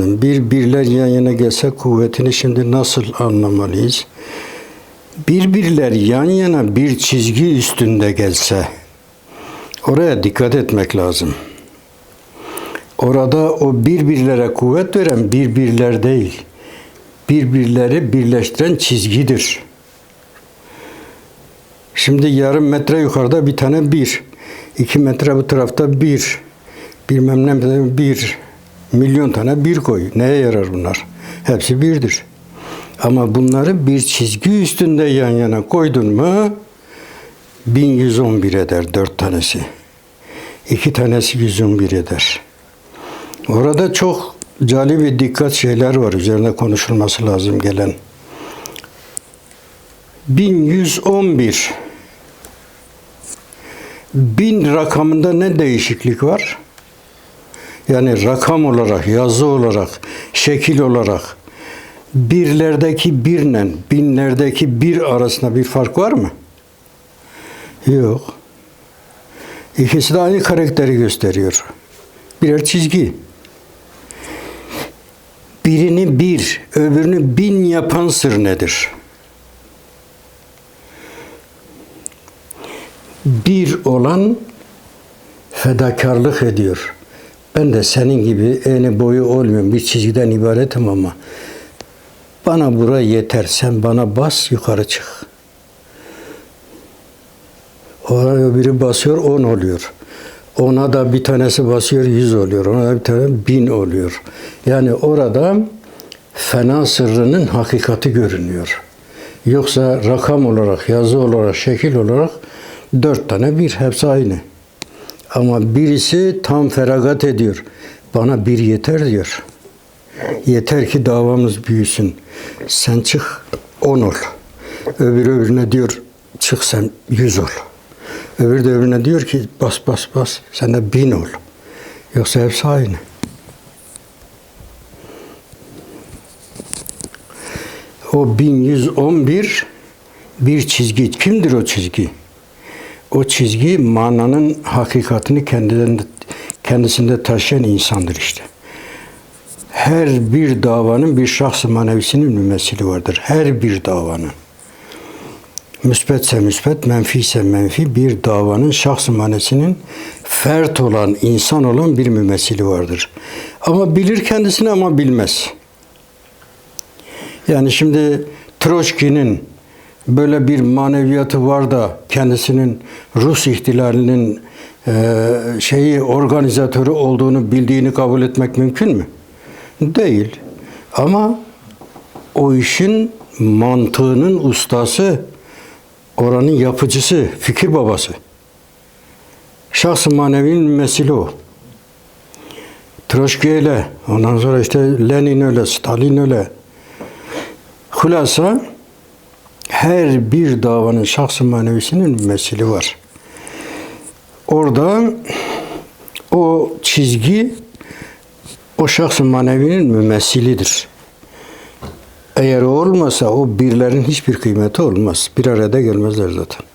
lazım. Bir birler yan yana gelse kuvvetini şimdi nasıl anlamalıyız? Birbirler yan yana bir çizgi üstünde gelse oraya dikkat etmek lazım. Orada o birbirlere kuvvet veren birbirler değil. Birbirleri birleştiren çizgidir. Şimdi yarım metre yukarıda bir tane bir. iki metre bu tarafta bir. Bilmem ne bir. Milyon tane bir koy. Neye yarar bunlar? Hepsi birdir. Ama bunları bir çizgi üstünde yan yana koydun mu 1111 eder dört tanesi. İki tanesi 111 eder. Orada çok cali bir dikkat şeyler var. Üzerine konuşulması lazım gelen. 1111 bin rakamında ne değişiklik var? Yani rakam olarak, yazı olarak, şekil olarak birlerdeki birle binlerdeki bir arasında bir fark var mı? Yok. İkisi de aynı karakteri gösteriyor. Birer çizgi. Birini bir, öbürünü bin yapan sır nedir? Bir olan fedakarlık ediyor. Ben de senin gibi eni boyu olmuyorum. Bir çizgiden ibaretim ama bana bura yeter. Sen bana bas yukarı çık. Oraya biri basıyor on oluyor. Ona da bir tanesi basıyor yüz oluyor. Ona da bir tane bin oluyor. Yani orada fena sırrının hakikati görünüyor. Yoksa rakam olarak, yazı olarak, şekil olarak dört tane bir. Hepsi aynı. Ama birisi tam feragat ediyor. Bana bir yeter diyor. Yeter ki davamız büyüsün. Sen çık on ol. Öbürü öbürüne diyor çık sen yüz ol. Öbürü de öbürüne diyor ki bas bas bas sen de bin ol. Yoksa hepsi aynı. O 1111 bir çizgi. Kimdir o çizgi? O çizgi mananın hakikatini kendilerinde, kendisinde taşıyan insandır işte. Her bir davanın bir şahs-ı manevisinin mümessili vardır. Her bir davanın. Müsbetse müsbet, menfiyse menfi bir davanın şahs-ı manesinin fert olan, insan olan bir mümessili vardır. Ama bilir kendisini ama bilmez. Yani şimdi Troçki'nin böyle bir maneviyatı var da kendisinin Rus ihtilalinin e, şeyi organizatörü olduğunu bildiğini kabul etmek mümkün mü? Değil. Ama o işin mantığının ustası, oranın yapıcısı, fikir babası. Şahs-ı manevinin mesili o. Troçki öyle, ondan sonra işte Lenin öyle, Stalin öyle. Hulasa her bir davanın şahs-ı manevisinin mesili var. Orada o çizgi o şahs-ı manevinin mümessilidir. Eğer olmasa o birlerin hiçbir kıymeti olmaz. Bir arada gelmezler zaten.